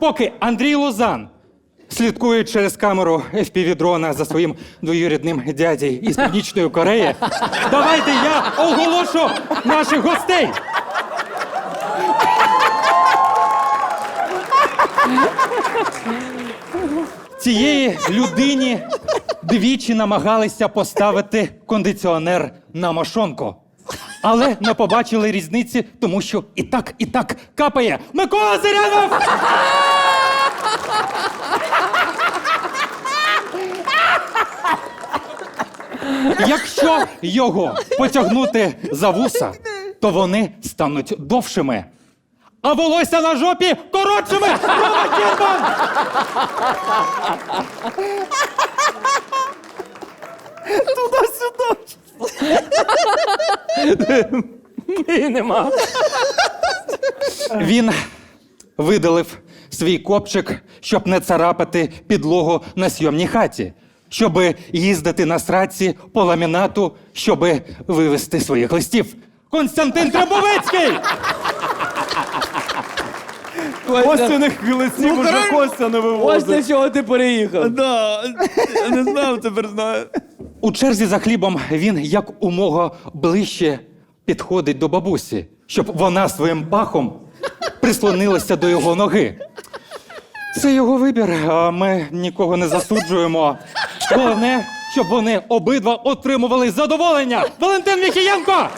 Поки Андрій Лозан слідкує через камеру FPV-дрона за своїм двоюрідним дядей із Північної Кореї, давайте я оголошу наших гостей. Цієї людині двічі намагалися поставити кондиціонер на мошонку. Але не побачили різниці, тому що і так, і так капає. Микола Зирянов! Якщо його потягнути за вуса, то вони стануть довшими. А волосся на жопі коротшими! Рома Кірман! І нема. Він видалив свій копчик, щоб не царапати підлогу на сйомній хаті, щоб їздити на сраці по ламінату, щоб вивезти своїх листів. Константин Требовецький! Костяних листів уже Костя не Ось вивозить. для чого ти переїхав. Да, я не знав, тепер знаю. У черзі за хлібом він як умога ближче підходить до бабусі, щоб вона своїм пахом прислонилася до його ноги. Це його вибір, а ми нікого не засуджуємо. Головне, щоб вони обидва отримували задоволення. Валентин Міхієнко!